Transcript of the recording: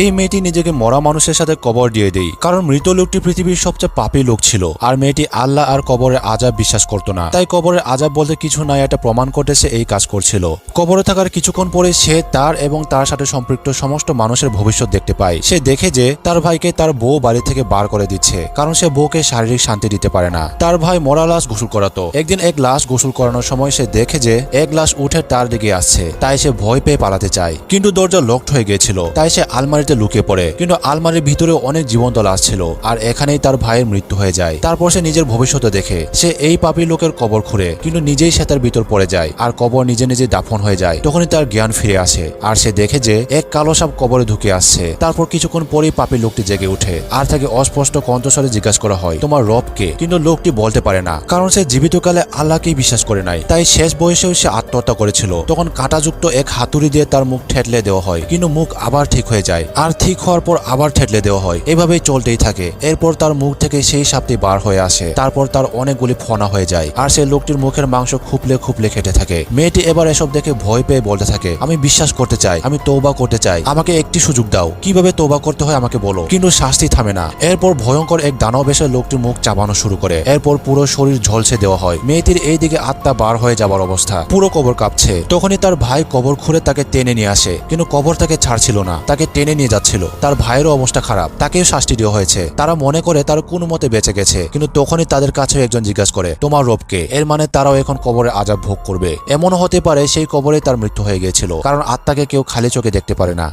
এই মেয়েটি নিজেকে মরা মানুষের সাথে কবর দিয়ে দেই, কারণ মৃত লোকটি পৃথিবীর সবচেয়ে পাপী লোক ছিল, আর মেয়েটি আল্লাহ আর কবরের আজাব বিশ্বাস করত না। তাই কবরের আজাব বলতে কিছু নাই, এটা প্রমাণ করতে সে এই কাজ করছিল। কবরে থাকার কিছুক্ষণ পরে সে তার এবং তার সাথে সম্পৃক্ত সমস্ত মানুষের ভবিষ্যৎ দেখতে পায়। সে দেখে যে তার ভাইকে তার বউ বাড়ি থেকে বার করে দিচ্ছে, কারণ সে বউকে শারীরিক শান্তি দিতে পারে না। তার ভাই মরা লাশ গোসল করাতো। একদিন এক লাশ গোসল করানোর সময় সে দেখে যে এক লাশ উঠে তার দিকে আসছে, তাই সে ভয় পেয়ে পালাতে চায়। কিন্তু দরজা লকড হয়ে গিয়েছিল, তাই সে আলমারিতে লুকিয়ে পড়ে। কিন্তু আলমারির ভিতরে অনেক জীবন্ত লাশ ছিল আর এখানেই তার ভাইয়ের মৃত্যু হয়ে যায়। তারপর সে নিজের ভবিষ্যতে দেখে। সে এই পাপী লোকের কবর খুঁড়ে, কিন্তু নিজেই সে তার ভিতর পড়ে যায় আর কবর নিজে নিজে দাফন হয়ে যায়। তখনই তার জ্ঞান ফিরে আসে আর সে দেখে যে এক কালো সাপ কবরে ঢুকে আসছে। তারপর কিছুক্ষণ পরেই পাপী লোকটি জেগে ওঠে আর তাকে অস্পষ্ট কণ্ঠস্বরে জিজ্ঞাসা করা হয়, তোমার রবকে কিন্তু লোকটি বলতে পারে না, কারণ সে জীবিতকালে আল্লাহকেই বিশ্বাস করে নাই। তাই শেষ বয়সেও সে আত্মহত্যা করেছিল। তখন কাঁটাযুক্ত এক হাতুড়ি দিয়ে তার মুখ ঠেটলে দেওয়া হয়, কিন্তু মুখ আবার ঠিক হয়ে যায়। আর ঠিক হওয়ার পর আবার ঠেটলে দেওয়া হয়। এভাবেই চলতেই থাকে। এরপর তার মুখ থেকে সেই সাপটি বার হয়ে আসে। তারপর তার অনেকগুলি ফনা হয়ে যায়। আর সে লোকটির মুখের মাংস খুপলে খুপলে খেতে থাকে। মেয়েটি এবার এসব দেখে ভয় পেয়ে বলতে থাকে, আমি বিশ্বাস করতে চাই। আমি তৌবা করতে চাই। আমাকে একটি সুযোগ দাও। কীভাবে তৌবা করতে হয় আমাকে বলো। কিন্তু শাস্তি থামে না। এরপর ভয়ঙ্কর এক দানব এসে লোকটির মুখ চাবানো শুরু করে। এরপর পুরো শরীর ঝলসে দেওয়া হয়। মেয়েটির এই দিকে আত্মা বার হয়ে যাওয়ার অবস্থা। পুরো কবর কাঁপছে। তখনই তার ভাই কবর খুঁড়ে তাকে টেনে নিয়ে আসে। কিন্তু কবর তাকে ছাড়ছিল না। তাকে টেনে নিয়ে যাচ্ছিল। তার ভাইয়েরও অবস্থা খারাপ, তাকেও শাস্তি দেওয়া হয়েছে। তারা মনে করে তার কোনো মতে বেঁচে গেছে, কিন্তু তখনই তাদের কাছে একজন জিজ্ঞাসা করে, তোমার রোপকে? এর মানে তারাও এখন কবরে আজাব ভোগ করবে। এমনও হতে পারে সেই কবরে তার মৃত্যু হয়ে গিয়েছিল, কারণ আত্মাকে কেউ খালি চোখে দেখতে পারে না।